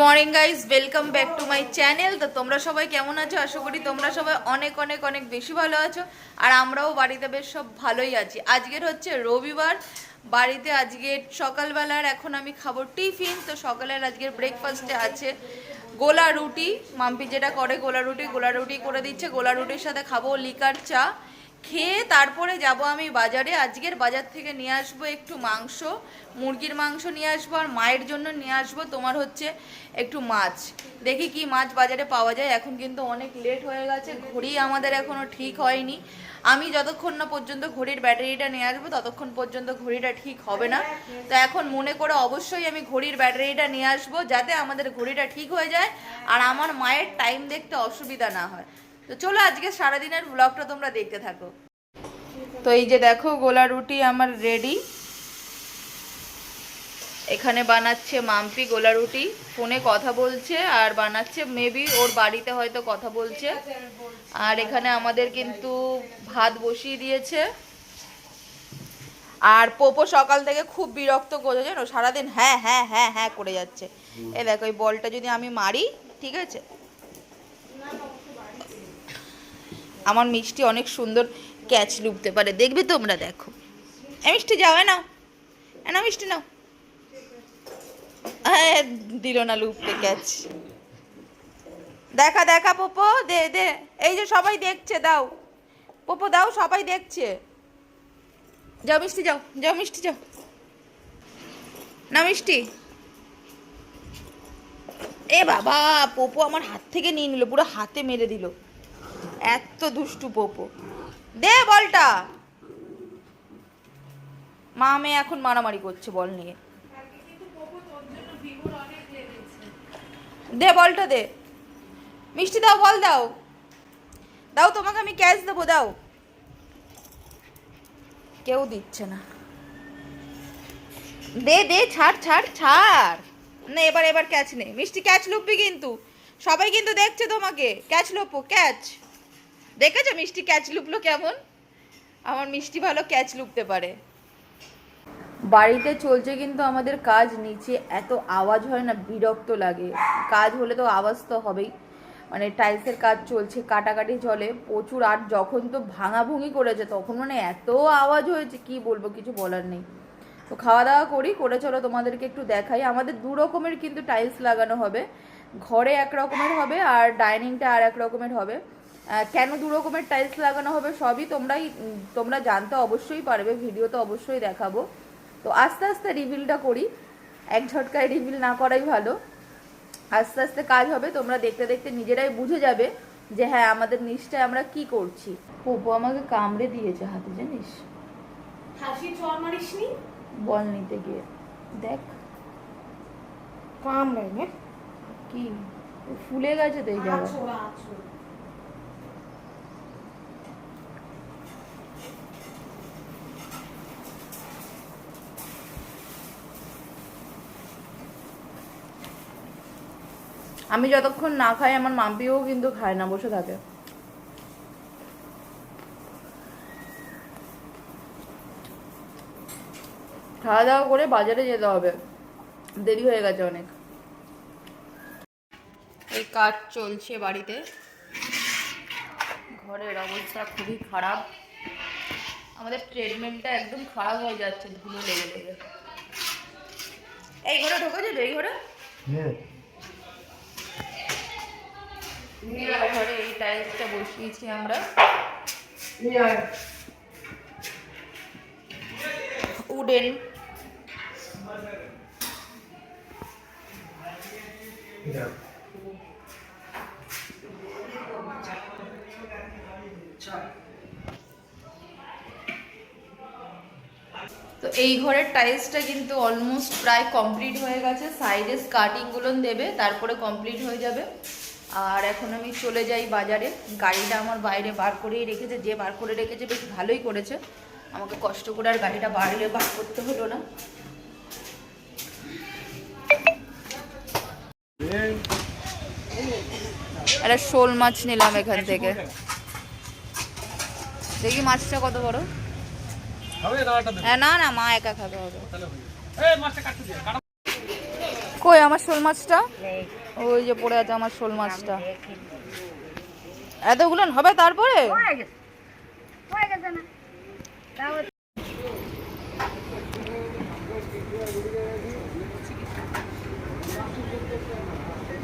Morning guys welcome back to my channel তো তোমরা সবাই কেমন আছো? আশা করি তোমরা সবাই অনেক অনেক অনেক বেশি ভালো আছো। আর আমরাও বাড়িতে বেশ সব ভালোই আছি। আজকের হচ্ছে রবিবার। বাড়িতে আজকে সকালবেলার এখন আমি খাব টিফিন। তো সকালের আজকের ব্রেকফাস্টে আছে গোলা রুটি। মাম্পি যেটা করে গোলা রুটি গোলা রুটি করে দিচ্ছে। গোলা রুটির সাথে খাব লিকার চা। খেয়ে তারপরে যাব আমি বাজারে। আজকের বাজার থেকে নিয়ে আসব একটু মাংস, মুরগির মাংস নিয়ে আসব আর মায়ের জন্য নিয়ে আসব। তোমার হচ্ছে একটু মাছ। দেখি কি মাছ বাজারে পাওয়া যায়। এখন কিন্তু অনেক লেট হয়ে গেছে। ঘড়ি আমাদের এখনও ঠিক হয়নি। আমি যতক্ষণ না পর্যন্ত ঘড়ির ব্যাটারিটা নিয়ে আসব, ততক্ষণ পর্যন্ত ঘড়িটা ঠিক হবে না। তো এখন মনে করে অবশ্যই আমি ঘড়ির ব্যাটারিটা নিয়ে আসব, যাতে আমাদের ঘড়িটা ঠিক হয়ে যায় আর আমার মায়ের টাইম দেখতে অসুবিধা না হয়। তো চলো আজকে সারাদিনের ব্লগটা তোমরা দেখতে থাকো। তো এই যে দেখো, গোলা রুটি আমার রেডি এখানে বানাচ্ছে মাম্পি গোলা রুটি। ফোনে কথা বলছে আর বানাচ্ছে মেবি ওর বাড়িতে হয়তো কথা বলছে। আর এখানে আমাদের কিন্তু ভাত বসিয়ে দিয়েছে। আর পোপো সকাল থেকে খুব বিরক্ত করে, জানো, সারাদিন হ্যাঁ হ্যাঁ হ্যাঁ হ্যাঁ করে যাচ্ছে। এ দেখো, এই বলটা যদি আমি মারি, ঠিক আছে? আমার মিষ্টি অনেক সুন্দর ক্যাচ লুপতে পারে। দেখবে তোমরা, দেখো। মিষ্টি যাও নাও। নাও মিষ্টি, নাও। হ্যাঁ দিল না লুপতে ক্যাচ দেখা দেখা, পোপো, দে দে। এই যে সবাই দেখছে, দাও। পোপো, দাও, সবাই দেখছে। যাও মিষ্টি, যাও যাও মিষ্টি, যাও। না মিষ্টি। এ বাবা, পোপো আমার হাত থেকে নিয়ে নিল, পুরো হাতে মেরে দিল। এত দুষ্টু পোপো। দে বলটা। মা মেয়ে এখন মারামারি করছে বল নিয়ে। দে বলটা দে। মিষ্টি দাও, বল দাও। দাও তোমাকে আমি ক্যাশ দেবো, দাও। কেউ দিচ্ছে না। দে দে, ছাড় ছাড় ছাড়। না, এবার এবার ক্যাচ নেই মিষ্টি ক্যাচ লুপবি কিন্তু। সবাই কিন্তু দেখছে তোমাকে। ক্যাচ লোপো ক্যাচ দেখেছ মিষ্টি ক্যাচ লুপলো কেমন? আমার মিষ্টি ভালো ক্যাচ লুপতে পারে। বাড়িতে চলছে কিন্তু আমাদের কাজ নিচে এত আওয়াজ হয় না, বিরক্ত লাগে। কাজ হলে তো আওয়াজ তো হবেই। মানে টাইলসের কাজ চলছে, কাটাকাটি চলে। প্রচুর আর যখন তো ভাঙাভুঙি করেছে, তখন মানে এত আওয়াজ হয়েছে, কি বলব কিছু বলার নেই। তো খাওয়া দাওয়া করি, করে চলো তোমাদেরকে একটু দেখাই। আমাদের দু রকমের কিন্তু টাইলস লাগানো হবে। ঘরে এক রকমের হবে আর ডাইনিংটা আর এক রকমের হবে। কেন দু রকমের টাইলস লাগানো হবে সবই তোমরাই তোমরা জানতে অবশ্যই পারবে ভিডিও তো অবশ্যই দেখাবো। তো আস্তে আস্তে রিভিলটা করি এক ঝটকায় রিভিল না করাই ভালো। আস্তে আস্তে কাজ হবে তোমরা দেখতে দেখতে নিজেরাই বুঝে যাবে যে হ্যাঁ আমাদের নিচটায় আমরা কি করছি। পোপো আমাকে কামড়ে দিয়েছে হাতে জানিস? হাসি চর মারিসনি? বল নিতে গিয়ে। দেখ। কামড়াই না। কি? ফুলে গেছে তো এই জায়গা আমি যতক্ষণ না খাই আমার মাম্পিও কিন্তু খায় না বসে থাকে। খাওয়া দাওয়া করে বাজারে যেতে হবে। দেরি হয়ে গেছে অনেক। এই কাজ চলছে বাড়িতে। ঘরের অবস্থা খুবই খারাপ। আমাদের ট্রিটমেন্টটা একদম খারাপ হয়ে যাচ্ছে ধুলো লেগে লেগে। এই ঘরে ঢোকা যাবে এই ঘরে? এই ঘরে এই টাইলসটা বসিয়েছি আমরা। উডেন। তো এই ঘরের টাইলসটা কিন্তু অলমোস্ট প্রায় কমপ্লিট হয়ে গেছে। সাইডে স্কার্টিংগুলো দেবে তারপরে কমপ্লিট হয়ে যাবে। আর এখন আমি চলে যাই বাজারে। গাড়িটা আমার বাইরে বার করেই রেখেছে যে বার করে রেখেছে বেশ ভালোই করেছে। আমাকে কষ্ট করে আর গাড়িটা বাইরে বার করতে হলো না। একটা শোল মাছ নিলাম এখান থেকে। দেখি মাছটা কত বড়? হ্যাঁ, না না মা একা খাবে হবে তাহলে হবে এই মাছটা কাটতে দিয়ে কাটা কই আমার শোল মাছটা? ওই যে পড়ে আছে আমার শোল মাছটা। এতগুলো হবে তারপরে?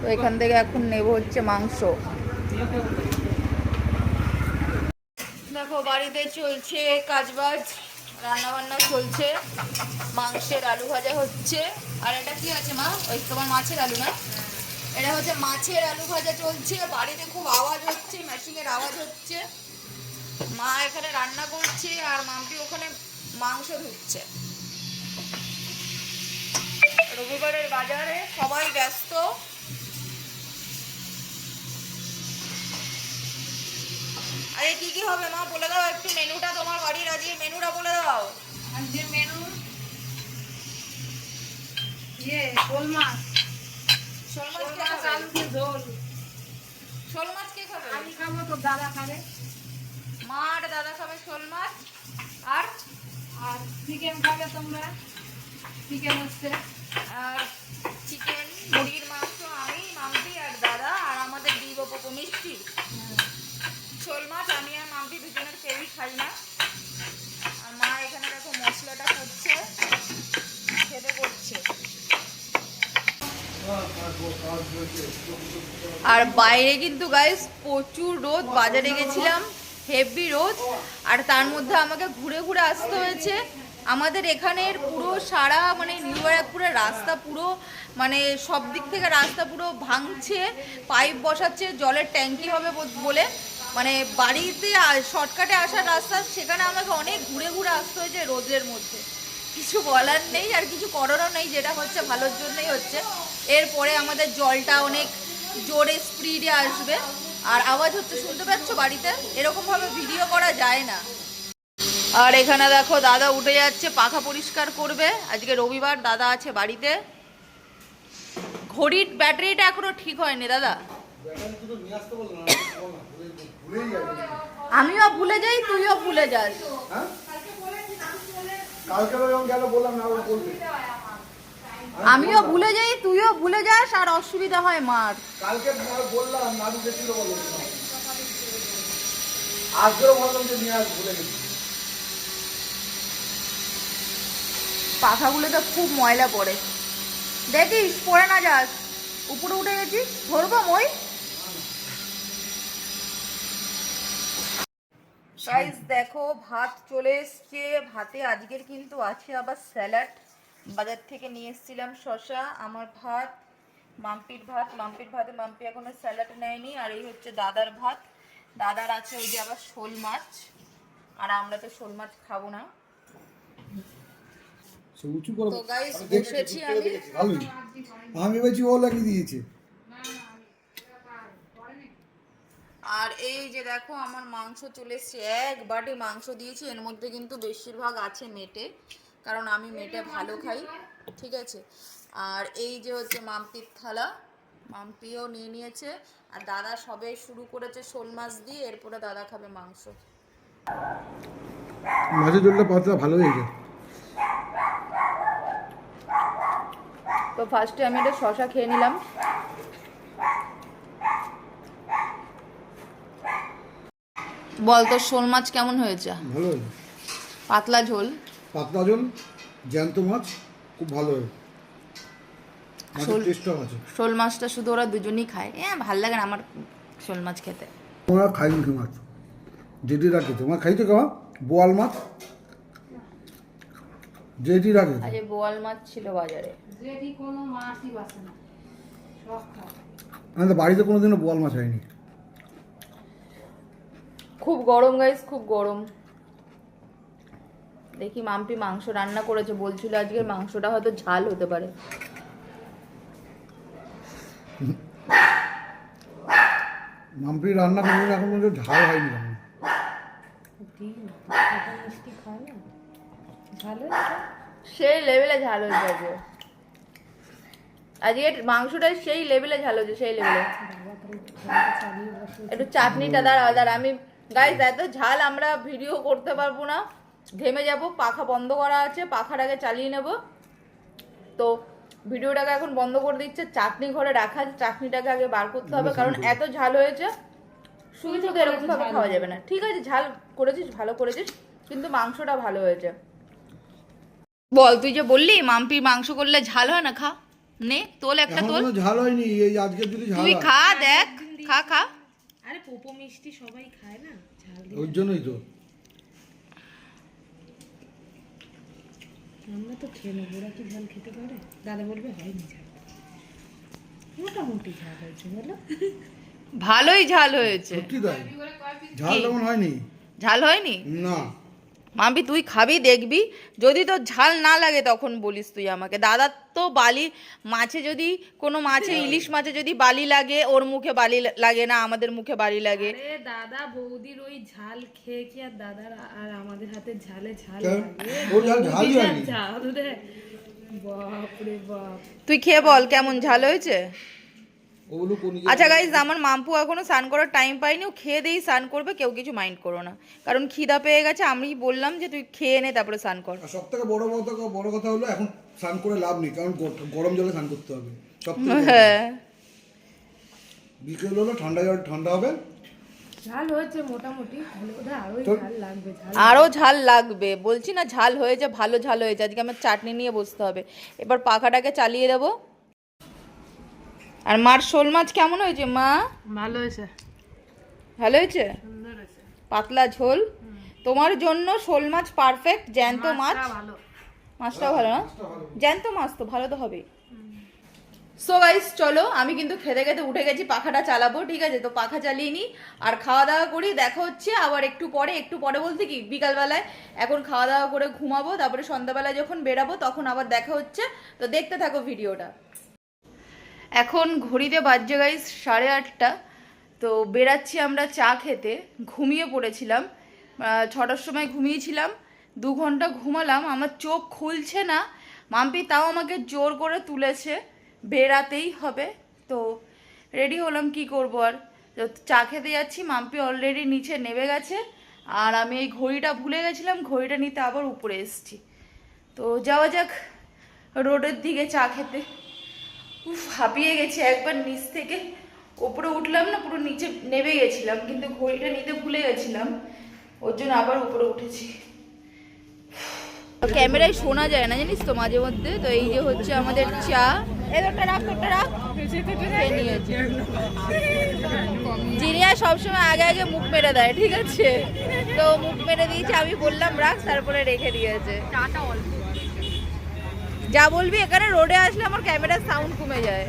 তো এখান থেকে এখন নেব হচ্ছে মাংস। দেখো বাড়িতে চলছে কাজবাজ। রান্না বান্না চলছে, মাংসের আলু ভাজা হচ্ছে। আর এটা কি আছে মা? ওই তোমার মাছের আলু না? এটা হচ্ছে মাছের আলু ভাজা চলছে। বাড়িতে খুব আওয়াজ হচ্ছে মেশিনের আওয়াজ হচ্ছে। মা এখানে রান্না করছে আর মামটি ওখানে মাংস ধুচ্ছে। রবিবারের বাজারে সবাই ব্যস্ত। আরে কি কি হবে মা? বলে দাও একটু মেনুটা তোমার বাড়ির আজকে মেনুটা বলে দাও। আজকের মেনু? ইয়ে শোল মাছ। শোল মাছ? আলু দিয়ে ঝোল। শোল মাছ কে খাবে? আমি খাব তো দাদা খাবে। মা আর দাদা খাবে শোল মাছ। আর? আর চিকেন খাবে তোমরা? চিকেন হচ্ছে। আর চিকেন মুরগির মাংস আমি মামতি আর দাদা আর আমাদের দিব মিষ্টি। শোল মাছ আমি আর মামতি দুজনের কেউই খাই না আর মা এখানে দেখো মশলাটা করছে খেতে করছে আর বাইরে কিন্তু গাইস প্রচুর রোদ, বাজারে গেছিলাম হেভি রোদ, আর তার মধ্যে আমাকে ঘুরে ঘুরে আসতে হয়েছে। আমাদের এখানের পুরো সারা মানে নিউ ব্যারাকপুরের রাস্তা পুরো মানে সব দিক থেকে রাস্তা পুরো ভাঙছে পাইপ বসাচ্ছে, জলের ট্যাঙ্কি হবে বলে। মানে বাড়িতে শর্টকাটে আসার রাস্তা, সেখানে আমাকে অনেক ঘুরে ঘুরে আসতে হয়েছে রোদের মধ্যে। কিছু বলার নেই আর কিছু করারও নেই যেটা হচ্ছে ভালোর জন্যই হচ্ছে। এরপরে আমাদের জলটা অনেক জোরে স্পিডে আসবে। আর আওয়াজ হচ্ছে শুনতে পাচ্ছ বাড়িতে? এরকমভাবে ভিডিও করা যায় না। আর এখানে দেখো দাদা উঠে যাচ্ছে পাখা পরিষ্কার করবে। আজকে রবিবার দাদা আছে বাড়িতে। ঘড়ির ব্যাটারিটা এখনও ঠিক হয়নি দাদা। আমিও ভুলে যাই তুইও ভুলে যাস হ্যাঁ? কালকে যখন গেল বললাম না ওরা বলবে আমিও ভুলে যাই তুইও ভুলে যাস আর অসুবিধা হয় মার। কালকে বললাম নাড়ু গেছিল বলে। আজকেও বললাম যে নিয়ে ভুলে গেছি। পাখাগুলোতে খুব ময়লা পড়ে। দেখিস পড়ে না যাস। উপরে উঠে গেছিস ধরবো মই। গাইস দেখো ভাত চলে এসছে। ভাতে আজকের কিন্তু আছে আবার স্যালাড বাজার থেকে নিয়ে এসেছিলাম শশা আমার ভাত মাম্পির ভাত। মাম্পির ভাতে মাম্পি এখনও স্যালাড নেয়নি। আর এই হচ্ছে দাদার ভাত। দাদার আছে ওই যে আবার শোল মাছ। আর আমরা তো শোল মাছ খাব না। তো গাইস বসেছি আমি। আমি ভেবেছি ও লাগিয়ে দিয়েছে। আর এই যে দেখো আমার মাংস চলে এসছে। এক বাটি মাংস দিয়েছি এর মধ্যে কিন্তু বেশিরভাগ আছে মেটে কারণ আমি মেটে ভালো খাই ঠিক আছে? আর এই যে হচ্ছে মাম্পির থালা মাম্পিও নিয়ে নিয়েছে আর দাদা সবে শুরু করেছে শোল মাছ দিয়ে এরপরে দাদা খাবে মাংস। মাছের জলটা পাতলা ভালো হয়েছে। তো ফার্স্টে আমি এটা শশা খেয়ে নিলাম। বল তোর শোল মাছ কেমন হয়েছে? ভালো পাতলা ঝোল। পাতলা জল জ্যান্ত মাছ খুব ভালো শোল- টেস্টও আছে। শোল মাছটা শুধু ওরা দুজনেই খায়। হ্যাঁ ভালো লাগে না আমার শোল মাছ খেতে। তোমরা খাই মুখী মাছ। যেটি রাখে তোমার খাইতে খাওয়া? বোয়াল মাছ? যেটি রাখে আজ বোয়াল মাছ ছিল বাজারে। যেটি কোনো মাছই বাসে না। সব খায়। আমি তো বাড়িতে কোনোদিনও বোয়াল মাছ হয়নি। খুব গরম গাইস খুব গরম। দেখি মাম্পি মাংস রান্না করেছে বলছিল আজকের মাংসটা হয়তো ঝাল হতে পারে। মাম্পি রান্না কোনোদিন এখন পর্যন্ত ঝাল হয়নি মিষ্টি খায় না? ভালো সেই লেভেলে ঝাল হয়েছে আজকে। আজকে মাংসটা সেই লেভেলে ঝাল হয়েছে সেই লেভেলে একটু চাটনিটা দাঁড়া দাঁড়া আমি গাইস এত ঝাল আমরা ভিডিও করতে পারব না। ঘেমে যাব পাখা বন্ধ করা আছে পাখার আগে চালিয়ে নেব। তো ভিডিওটাকে এখন বন্ধ করে দিচ্ছে চাটনি ঘরে রাখা আছে, চাটনিটাকে আগে বার করতে হবে কারণ এত ঝাল হয়েছে। শুধু শুধু এরকম ভাবে খাওয়া যাবে না। ঠিক আছে ঝাল করেছিস ভালো করেছিস কিন্তু মাংসটা ভালো হয়েছে। বল তুই যে বললি মাম্পির মাংস করলে ঝাল হয় না খা। নে তোল একটা তোল। ঝাল হয়নি এই আজকে যদি ঝাল তুই খা দেখ খা খা। আরে পোপো মিষ্টি সবাই খায় না? ঝাল দিয়ে ওর জন্যই তো। আমরা তো খেয়ে নেব ওরা কি ঝাল খেতে পারে? দাদা বলবে হয়নি ঝাল। মোটামুটি ঝাল হয়েছে বলো। ভালোই ঝাল হয়েছে। সত্যি তাই? ঝাল তেমন হয়নি। ঝাল হয়নি? না। মাম্পি তুই খাবি দেখবি। যদি তোর ঝাল না লাগে তখন বলিস তুই আমাকে। দাদার তো বালি মাছে যদি কোনো মাছে ইলিশ মাছে যদি বালি লাগে ওর মুখে বালি লাগে না আমাদের মুখে বালি লাগে। দাদা বৌদির ওই ঝাল খেয়ে কি আর দাদার আর আমাদের হাতে ঝালে ঝাল তুই খেয়ে বল কেমন ঝাল হয়েছে? আচ্ছা গাইজ আমার মাম্পু এখনও স্নান করার টাইম পাইনি ও খেয়ে দিয়েই স্নান করবে কেউ কিছু মাইন্ড করো না। কারণ খিদা পেয়ে গেছে আমি বললাম যে তুই খেয়ে নে তারপরে স্নান কর। সব থেকে বড় কথা বড় কথা হলো এখন স্নান করে লাভ নেই কারণ গরম জলে স্নান করতে হবে। সব থেকে হ্যাঁ। বিকেল হলো ঠান্ডা জল ঠান্ডা হবে। ঝাল হয়েছে মোটামুটি তাহলে ওদের আরোই ঝাল লাগবে ঝাল আরও ঝাল লাগবে। বলছি না ঝাল হয়ে হয়েছে ভালো ঝাল হয়ে হয়েছে আজকে আমার চাটনি নিয়ে বসতে হবে। এবার পাখাটাকে চালিয়ে দেব। আর মার শোল মাছ কেমন হয়েছে মা? ভালো হয়েছে। ভালো হয়েছে? পাতলা ঝোল। তোমার জন্য শোল মাছ পারফেক্ট জ্যান্ত মাছ। ভালো। মাছটাও ভালো না? জ্যান্ত মাছ তো ভালো তো হবেই। সো গাইস চলো আমি কিন্তু খেতে খেতে উঠে গেছি পাখাটা চালাবো ঠিক আছে? তো পাখা চালিয়ে নিই আর খাওয়া দাওয়া করি দেখা হচ্ছে আবার একটু পরে একটু পরে বলতে কি বিকালবেলায় এখন খাওয়া দাওয়া করে ঘুমাবো তারপরে সন্ধ্যাবেলায় যখন বেরাবো তখন আবার দেখা হচ্ছে। তো দেখতে থাকো ভিডিওটা। এখন ঘড়িতে বাজছে গাইস সাড়ে আটটা। তো বেরাচ্ছি আমরা চা খেতে। ঘুমিয়ে পড়েছিলাম। ছটার সময় ঘুমিয়েছিলাম। দু ঘণ্টা ঘুমালাম। আমার চোখ খুলছে না। মাম্পি তাও আমাকে জোর করে তুলেছে। বেরাতেই হবে। তো রেডি হলাম কি করব আর। চা খেতে যাচ্ছি। মাম্পি অলরেডি নিচে নেমে গেছে। আর আমি এই ঘড়িটা ভুলে গেছিলাম। ঘড়িটা নিতে আবার উপরে এসেছি। তো যাওয়া যাক রোডের দিকে চা খেতে। উফ হাঁপিয়ে গেছি। একবার নিচ থেকে ওপরে উঠলাম না পুরো নিচে নেমে গেছিলাম কিন্তু ঘড়িটা নিতে ভুলে গেছিলাম। ওর জন্য আবার উপরে উঠেছি। ক্যামেরায় শোনা যায় না জানিস তো মাঝে মধ্যে? তো এই যে হচ্ছে আমাদের চা। জিনিয়া সবসময় আগে আগে মুখ মেরে দেয় ঠিক আছে? তো মুখ মেরে দিয়েছে আমি বললাম রাখ তারপরে রেখে দিয়েছে। চাটা অল্প। যা বলবি এখানে রোডে আসলে আমার ক্যামেরার সাউন্ড কমে যায়।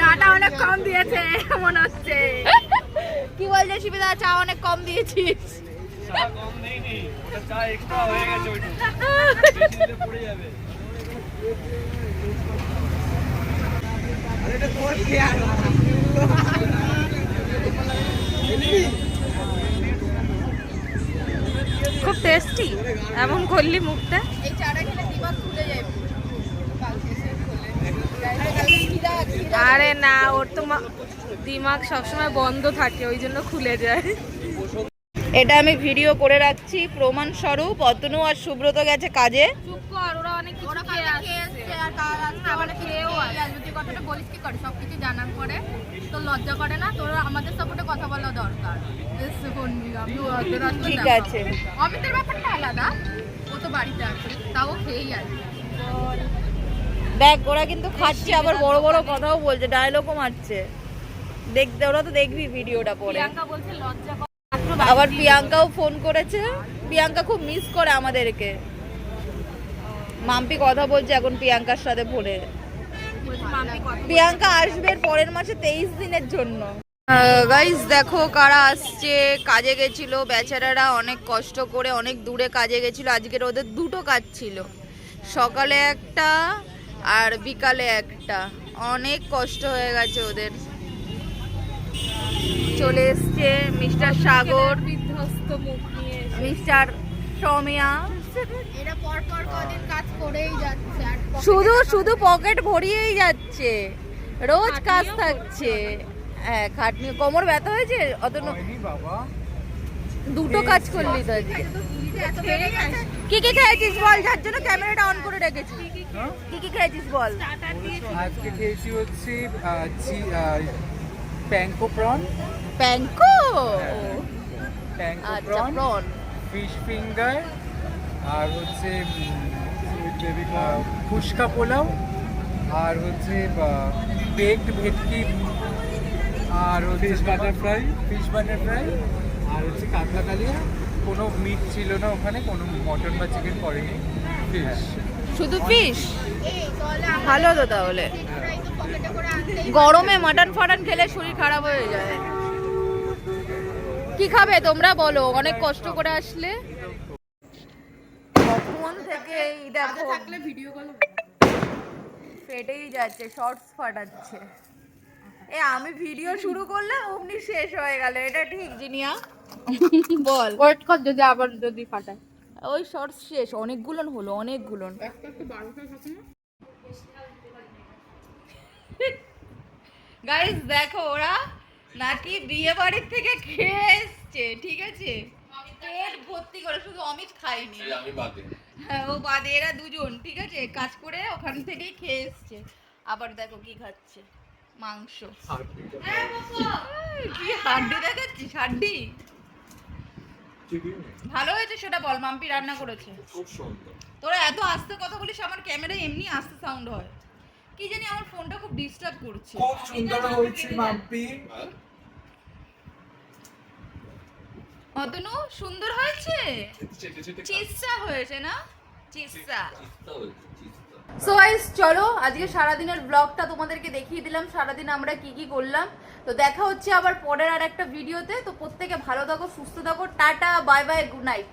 চাটা অনেক কম দিয়েছে মনে হচ্ছে। কি বলছে শিবিদা চা অনেক কম দিয়েছিস? খুব টেস্টি এমন করলি মুখটা এই চাটা খেলে দিমাগ খুলে যায় আরে না ওর তো মা- দিমাগ সবসময় বন্ধ থাকে ওই জন্য খুলে যায়। এটা আমি ভিডিও করে রাখছি প্রমাণ স্বরূপ অতনু আর সুব্রত গেছে কাজে। চুপ কর ওরা অনেক কিছু খেয়ে আসছে। আবার খেয়েও তুই কথাটা বলিস কি করে? জানার পরে তোর লজ্জা করে না? তোর আমাদের সাপোর্টে কথা বলা দরকার। ঠিক আছে। অমিতের ব্যাপারটা আলাদা। ও তো বাড়িতে আছে তাও খেয়েই আসবে। দেখ ওরা কিন্তু খাচ্ছে আবার বড় বড় কথাও বলছে ডায়লগও মারছে। দেখতে ওরা তো দেখবি ভিডিওটা পরে। আবার প্রিয়াঙ্কাও ফোন করেছে। প্রিয়াঙ্কা খুব মিস করে আমাদেরকে। মাম্পি কথা বলছে এখন প্রিয়াঙ্কার সাথে ফোনে প্রিয়াঙ্কা আসবে পরের মাসে তেইশ দিনের জন্য। গাইস দেখো কারা আসছে কাজে গেছিল। বেচারারা অনেক কষ্ট করে অনেক দূরে কাজে গেছিল। আজকের ওদের দুটো কাজ ছিল। সকালে একটা আর বিকালে একটা। অনেক কষ্ট হয়ে গেছে ওদের। চলে এসছে মিস্টার সাগর বিধ্বস্ত মুখ নিয়ে মিস্টার সৌমিয়া। এরা পর পর কদিন কাজ করেই যাচ্ছে শুধু শুধু পকেট ভরিয়েই যাচ্ছে। রোজ কাজ থাকছে। হ্যাঁ খাটনি কোমর ব্যথা হয়েছে? অত ন- বাবা। দুটো কাজ করলি তো কি কি খেয়েছিস বল? যার জন্য ক্যামেরাটা অন করে রেখেছি। কি কি খেয়েছিস বল? আজকে খেয়েছি হচ্ছে প্যাঙ্কো প্রন প্যাঙ্কো প্যাঙ্কো আচ্ছা প্রন ফিশ ফিঙ্গার আর হচ্ছে ফুচকা পোলাও আর হচ্ছে বেকড ভেটকি আর হচ্ছে fry? ফিশ বাটার ফ্রাই আর হচ্ছে কাতলা কালিয়া কোনো মিট ছিল না ওখানে কোনো মটন বা চিকেন করেনি। ফিশ শুধু ফিশ ভালো তো তাহলে। গরমে মাটন ফাটন খেলে শরীর খারাপ হয়ে যায়। কি খাবে তোমরা বলো? অনেক কষ্ট করে আসলে। কখন থেকে এই দেখো থাকলে ভিডিও কল ফেটেই যাচ্ছে শর্টস ফাটাচ্ছে। এ আমি ভিডিও শুরু করলাম অমনি শেষ হয়ে গেল। এটা ঠিক জিনিয়া? বল। ওয়েট কর যদি আবার যদি ফাটায়। ওই শর্টস শেষ অনেকগুলো হলো অনেকগুলো গাইস দেখো ওরা নাকি বিয়ে বাড়ির থেকে খেয়ে এসছে ঠিক আছে? পেট ভর্তি করে শুধু অমিত খায়নি। হ্যাঁ ও বাদে এরা দুজন ঠিক আছে? কাজ করে ওখান থেকেই খেয়ে এসছে। আবার দেখো কি খাচ্ছে মাংস। হ্যাঁ, কি হাড্ডি দেখাচ্ছিস হাড্ডি? ভালো হয়েছে সেটা বল মাম্পি রান্না করেছে। তোরা এত আস্তে কথা বলিস আমার ক্যামেরায় এমনি আস্তে সাউন্ড হয়। কি জানি আমার ফোনটা খুব ডিস্টার্ব করছে। খুব সুন্দর হয়েছে মাম্পি। অতনু সুন্দর হয়েছে? চিস্তা হয়েছে না? চিস্তা। সো গাইস চলো, আজকে সারাদিনের ব্লগটা তোমাদেরকে দেখিয়ে দিলাম। সারাদিন আমরা কি কি করলাম। তো দেখা হচ্ছে আবার পরের আর একটা ভিডিওতে তো প্রত্যেকে ভালো থাকো, সুস্থ থাকো, tata bye bye good night